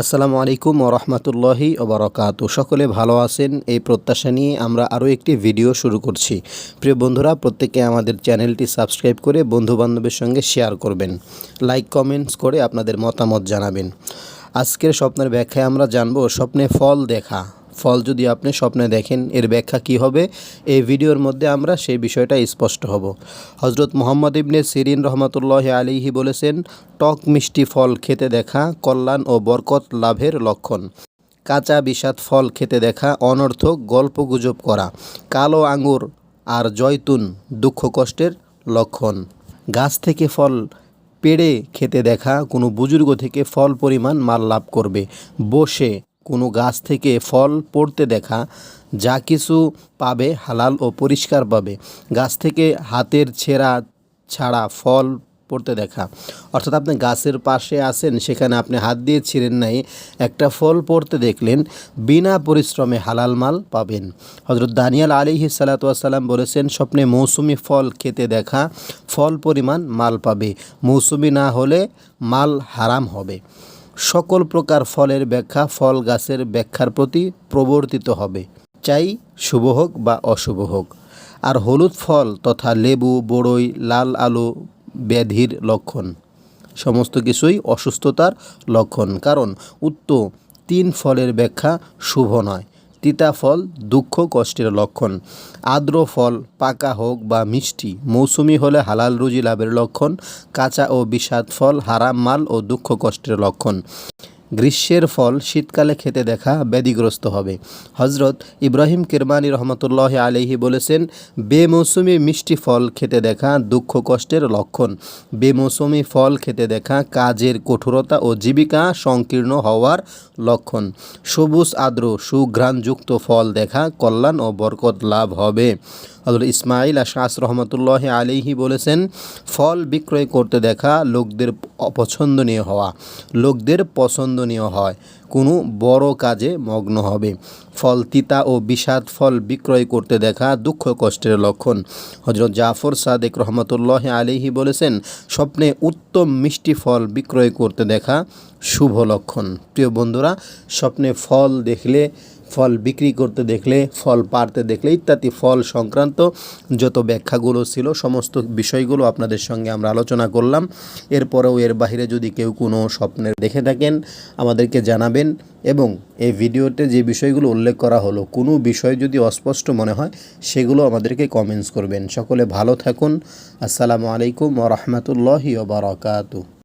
আসসালামু আলাইকুম ওরহমতুল্লাহি ওবরাকাত সকলে ভালো আছেন? এই প্রত্যাশা নিয়ে আমরা আরও একটি ভিডিও শুরু করছি। প্রিয় বন্ধুরা, প্রত্যেকে আমাদের চ্যানেলটি সাবস্ক্রাইব করে বন্ধুবান্ধবের সঙ্গে শেয়ার করবেন। লাইক, কমেন্টস করে আপনাদের মতামত জানাবেন। আজকের স্বপ্নের ব্যাখ্যায় আমরা জানব, স্বপ্নে ফল দেখা। ফল যদি আপনি স্বপ্নে দেখেন, এর ব্যাখ্যা কি হবে? এই ভিডিওর মধ্যে আমরা সেই বিষয়টা স্পষ্ট হব। হজরত মোহাম্মদ ইবনে সিরিন রহমতুল্লাহ আলিহি বলেছেন, টক মিষ্টি ফল খেতে দেখা কল্যাণ ও বরকত লাভের লক্ষণ। কাঁচা বিষাদ ফল খেতে দেখা অনর্থক গল্প গুজব করা। কালো আঙুর আর জয়তুন দুঃখ কষ্টের লক্ষণ। গাছ থেকে ফল পেড়ে খেতে দেখা কোনো বুজুর্গ থেকে ফল পরিমাণ মাল লাভ করবে। বসে কোনো গাছ থেকে ফল পড়তে দেখা, যা কিছু পাবে হালাল ও পরিষ্কার পাবে। গাছ থেকে হাতের ছেঁড়া ছাড়া ফল পড়তে দেখা। অর্থাৎ আপনি গাছের পাশে আছেন, সেখানে আপনি হাত দিয়ে ছিঁড়েন নাই, একটা ফল পড়তে দেখলেন, বিনা পরিশ্রমে হালাল মাল পাবেন। হজরত দানিয়াল আলিহি সালাতাম বলেছেন, স্বপ্নে মৌসুমি ফল খেতে দেখা, ফল পরিমাণ মাল পাবে। মৌসুমি না হলে মাল হারাম হবে। সকল প্রকার ফলের ব্যাখ্যা ফল গাছের ব্যাখ্যার প্রতি প্রবর্তিত হবে। চাই শুভ হোক বা অশুভ হোক। আর হলুদ ফল তথা লেবু, বড়ই, লাল আলু ব্যাধির লক্ষণ। সমস্ত কিছুই অসুস্থতার লক্ষণ। কারণ উত্ত তিন ফলের ব্যাখ্যা শুভ নয়। তিতা ফল, দুঃখ কষ্টের লক্ষণ। আর্দ্র ফল, পাকা হোক বা মিষ্টি, মৌসুমি হলে হালাল রুজি লাভের লক্ষণ, কাঁচা ও বিষাদ ফল, হারাম মাল ও দুঃখ কষ্টের লক্ষণ। গ্রীষ্মের ফল শীতকালে খেতে দেখা ব্যাধিগ্রস্ত হবে। হজরত ইব্রাহিম কিরমানি রহমতুল্লাহ আলহি বলেছেন, বেমৌসুমি মিষ্টি ফল খেতে দেখা দুঃখ কষ্টের লক্ষণ। বেমৌসুমি ফল খেতে দেখা কাজের কঠোরতা ও জীবিকা সংকীর্ণ হওয়ার লক্ষণ। সবুজ আদ্র সুঘ্রাণযুক্ত ফল দেখা কল্যাণ ও বরকত লাভ হবে। হজরত ইসমাইল আশাস রহমতুল্লাহ আলিহি বলেছেন, ফল বিক্রয় করতে দেখা লোকদের অপছন্দনীয় হওয়া। লোকদের পছন্দনীয় হয়। কোনো বড় কাজে মগ্ন হবে। ফল তিতা ও বিষাদ ফল বিক্রয় করতে দেখা দুঃখ কষ্টের লক্ষণ। হজরত জাফর সাদেক রহমতুল্লাহ আলিহি বলেছেন, স্বপ্নে উত্তম মিষ্টি ফল বিক্রয় করতে দেখা শুভ লক্ষণ। প্রিয় বন্ধুরা, স্বপ্নে ফল দেখলে ফল বিক্রি করতে দেখলে, ফল পারতে দেখলে ইত্যাদি ফল সংক্রান্ত যত ব্যাখ্যাগুলো ছিল, সমস্ত বিষয়গুলো আপনাদের সঙ্গে আমরা আলোচনা করলাম। এরপরেও এর বাহিরে যদি কেউ কোনো স্বপ্নের দেখে থাকেন, আমাদেরকে জানাবেন এবং এই ভিডিওতে যে বিষয়গুলো উল্লেখ করা হলো, কোনো বিষয় যদি অস্পষ্ট মনে হয়, সেগুলো আমাদেরকে কমেন্টস করবেন। সকলে ভালো থাকুন। আসসালামু আলাইকুম ও ওরহমতুল্লাহি ওবরাকাতু